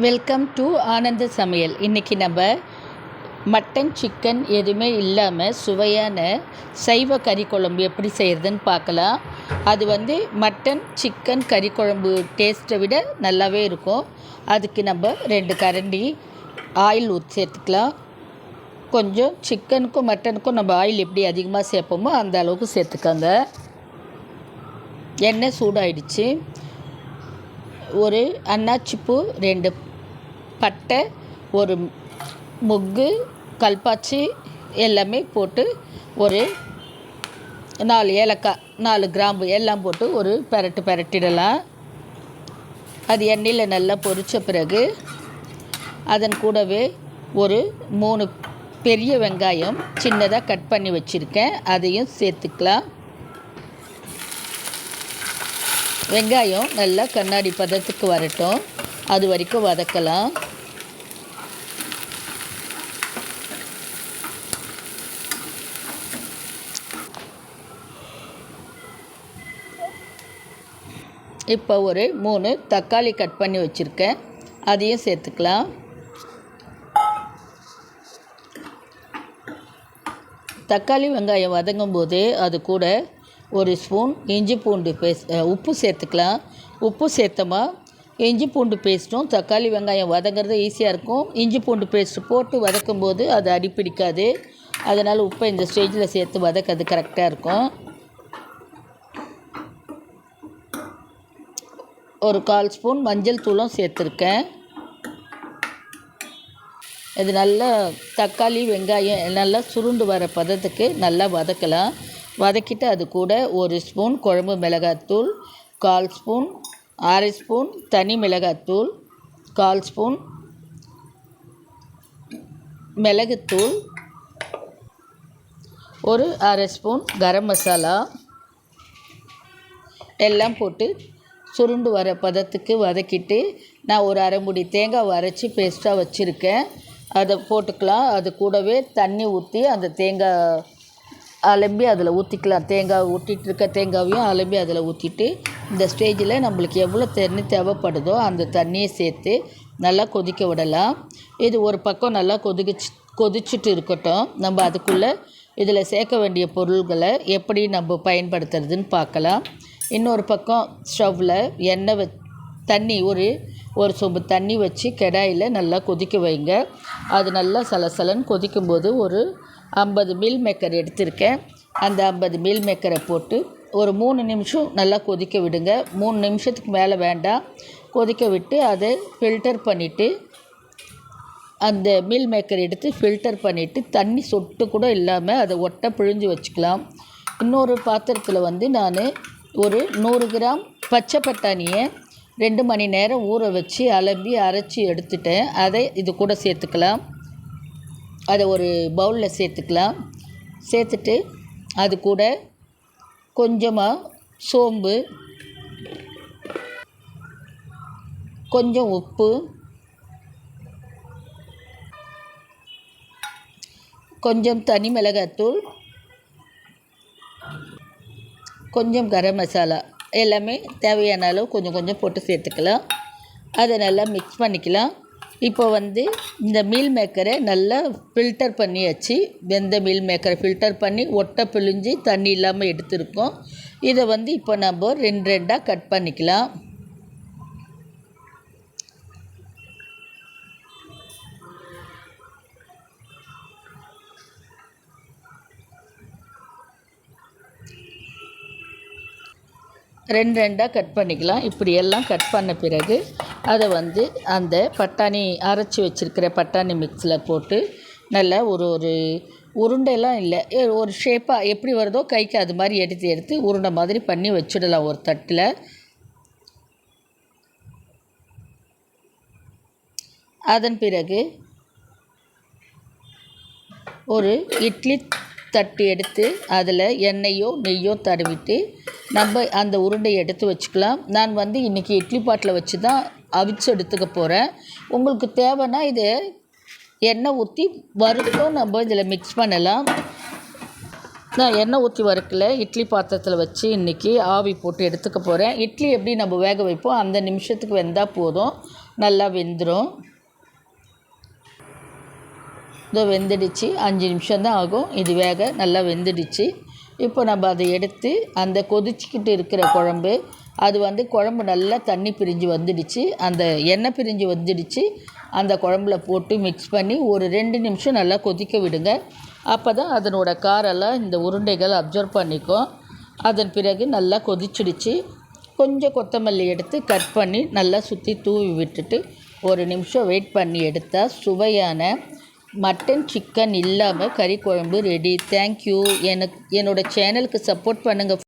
Welcome to ஆனந்த சமையல். இன்றைக்கி நம்ம மட்டன் சிக்கன் எதுவுமே இல்லாமல் சுவையான சைவ கறி குழம்பு எப்படி செய்கிறதுன்னு பார்க்கலாம். அது வந்து மட்டன் சிக்கன் கறி குழம்பு டேஸ்ட்டை விட நல்லாவே இருக்கும். அதுக்கு நம்ம ரெண்டு கரண்டி ஆயில் ஊற்றி சேர்த்துக்கலாம். கொஞ்சம் சிக்கனுக்கும் மட்டனுக்கும் நம்ம ஆயில் எப்படி அதிகமாக சேர்ப்போமோ அந்த அளவுக்கு சேர்த்துக்கோங்க. எண்ணெய் சூடாயிடுச்சு. ஒரு அன்னாச்சிப்பூ ரெண்டு பட்டை ஒரு மொக்கு கல்பாச்சி எல்லாமே போட்டு ஒரு நாலு ஏலக்காய் நாலு கிராம்பு எல்லாம் போட்டு ஒரு பெரட்டு பெரட்டிடலாம். அது எண்ணெயில் நல்லா பொரித்த பிறகு அதன் கூடவே ஒரு மூணு பெரிய வெங்காயம் சின்னதாக கட் பண்ணி வச்சுருக்கேன். அதையும் சேர்த்துக்கலாம். வெங்காயம் நல்லா கண்ணாடி பதத்துக்கு வரட்டும். அது வரைக்கும் வதக்கலாம். இப்போ ஒரு மூணு தக்காளி கட் பண்ணி வச்சுருக்கேன். அதையும் சேர்த்துக்கலாம். தக்காளி வெங்காயம் வதங்கும் போது அது கூட ஒரு ஸ்பூன் இஞ்சி பூண்டு பேஸ்ட் உப்பு சேர்த்துக்கலாம். உப்பு சேர்த்தோமா இஞ்சி பூண்டு பேஸ்ட்டும் தக்காளி வெங்காயம் வதங்கிறது ஈஸியாக இருக்கும். இஞ்சி பூண்டு பேஸ்ட்டு போட்டு வதக்கும் போது அது அடிப்பிடிக்காது. அதனால் உப்பை இந்த ஸ்டேஜில் சேர்த்து வதக்கிறது கரெக்டாக இருக்கும். ஒரு கால் ஸ்பூன் மஞ்சள் தூளும் சேர்த்துருக்கேன். இது நல்லா தக்காளி வெங்காயம் நல்லா சுருண்டு வர பதத்துக்கு நல்லா வதக்கலாம். வதக்கிட்டு அது கூட ஒரு ஸ்பூன் குழம்பு மிளகாத்தூள் கால் ஸ்பூன் அரை ஸ்பூன் தனி மிளகாத்தூள் கால் ஸ்பூன் மிளகுத்தூள் ஒரு அரை ஸ்பூன் கரம் மசாலா. எல்லாம் போட்டு சுருண்டு வர பதத்துக்கு வதக்கிட்டு நான் ஒரு அரைமுடி தேங்காய் அரைச்சி பேஸ்ட்டாக வச்சுருக்கேன். அதை போட்டுக்கலாம். அது கூடவே தண்ணி ஊற்றி அந்த தேங்காய் அலம்பி அதில் ஊற்றிக்கலாம் தேங்காய் ஊற்றிட்டு இருக்க தேங்காவையும் அலம்பி அதில் ஊற்றிட்டு இந்த ஸ்டேஜில் நம்மளுக்கு எவ்வளோ தண்ணி தேவைப்படுதோ அந்த தண்ணியை சேர்த்து நல்லா கொதிக்க விடலாம். இது ஒரு பக்கம் நல்லா கொதிச்சு கொதிச்சுட்டு இருக்கட்டும். நம்ம அதுக்குள்ளே இதில் சேர்க்க வேண்டிய பொருள்களை எப்படி நம்ம பயன்படுத்துறதுன்னு பார்க்கலாம். இன்னொரு பக்கம் ஸ்டவ்வில் எண்ணெய் வ தண்ணி ஒரு ஒரு சொம்பு தண்ணி வச்சு கடாயில் நல்லா கொதிக்க வைங்க. அது நல்லா சலசலன்னு கொதிக்கும்போது ஒரு ஐம்பது மீல் மேக்கர் எடுத்திருக்கேன். அந்த ஐம்பது மீல் மேக்கரை போட்டு ஒரு மூணு நிமிஷம் நல்லா கொதிக்க விடுங்க. மூணு நிமிஷத்துக்கு மேலே வேண்டாம். கொதிக்க விட்டு அதை ஃபில்டர் பண்ணிவிட்டு அந்த மீல் மேக்கர் எடுத்து ஃபில்டர் பண்ணிவிட்டு தண்ணி சொட்டு கூட இல்லாமல் அதை ஒட்டை பிழிஞ்சு வச்சுக்கலாம். இன்னொரு பாத்திரத்தில் வந்து நான் ஒரு நூறு கிராம் பச்சை பட்டாணியை ரெண்டு மணி நேரம் ஊற வச்சு அலம்பி அரைச்சி எடுத்துட்டேன். அதை இது கூட சேர்த்துக்கலாம். அதை ஒரு பவுலில் சேர்த்துக்கலாம். சேர்த்துட்டு அது கூட கொஞ்சமாக சோம்பு கொஞ்சம் உப்பு கொஞ்சம் தனி மிளகாத்தூள் கொஞ்சம் கரம் மசாலா. எல்லாமே தேவையான அளவு கொஞ்சம் கொஞ்சம் போட்டு சேர்த்துக்கலாம். அதை நல்லா மிக்ஸ் பண்ணிக்கலாம். இப்போ வந்து இந்த மீல் மேக்கரை நல்லா ஃபில்டர் பண்ணியாச்சு. வெந்த மீல் மேக்கரை ஃபில்டர் பண்ணி ஒட்டை பிழிஞ்சு தண்ணி இல்லாமல் எடுத்துருக்கோம். இதை வந்து இப்போ நம்ம ரெண்டு ரெண்டாக கட் பண்ணிக்கலாம். ரெண்டு ரெண்டாக கட் பண்ணிக்கலாம். இப்படி எல்லாம் கட் பண்ண பிறகு அதை வந்து அந்த பட்டாணி அரைச்சி வச்சுருக்கிற பட்டாணி மிக்ஸில் போட்டு நல்லா ஒரு ஒரு உருண்டைலாம் இல்லை. ஒரு ஷேப்பாக எப்படி வருதோ கைக்கு அது மாதிரி எடுத்து எடுத்து உருண்டை மாதிரி பண்ணி வச்சுடலாம் ஒரு தட்டில். அதன் பிறகு ஒரு இட்லி தட்டு எடுத்து அதில் எண்ணெயோ நெய்யோ தடவிட்டு நம்ம அந்த உருண்டையை எடுத்து வச்சுக்கலாம். நான் வந்து இன்றைக்கி இட்லி பாட்டில் வச்சு தான் அவிச்சு எடுத்துக்க போகிறேன் உங்களுக்கு தேவைன்னா இது எண்ணெய் ஊற்றி வறுத்தும் நம்ம இதில் மிக்ஸ் பண்ணலாம். நான் எண்ணெய் ஊற்றி வறுக்கல. இட்லி பாத்திரத்தில் வச்சு இன்றைக்கி ஆவி போட்டு எடுத்துக்க போகிறேன் இட்லி எப்படி நம்ம வேக வைப்போம்? அந்த நிமிஷத்துக்கு வெந்தால் போதும். நல்லா வெந்துடும் இதோ வெந்துடுச்சு. அஞ்சு நிமிஷம் தான் ஆகும். இது வேக நல்லா வெந்துடுச்சு. இப்போ நம்ம அதை எடுத்து அந்த கொதிச்சிக்கிட்டு இருக்கிற குழம்பு அது வந்து குழம்பு நல்லா தண்ணி பிரிஞ்சு வந்துடுச்சு. அந்த எண்ணெய் பிரிஞ்சு வந்துடுச்சு. அந்த குழம்புல போட்டு மிக்ஸ் பண்ணி ஒரு ரெண்டு நிமிஷம் நல்லா கொதிக்க விடுங்க. அப்போ தான் அதனோட காரெல்லாம் இந்த உருண்டைகள் அப்சர்வ் பண்ணிக்கும் அதன் பிறகு நல்லா கொதிச்சிடுச்சு. கொஞ்சம் கொத்தமல்லி எடுத்து கட் பண்ணி நல்லா சுற்றி தூவி விட்டுட்டு ஒரு நிமிஷம் வெயிட் பண்ணி எடுத்தால் சுவையான மட்டன் சிக்கன் இல்லாமல் கறி குழம்பு ரெடி தேங்க்யூ எனக்கு என்னோடய சேனலுக்கு சப்போர்ட் பண்ணுங்கள்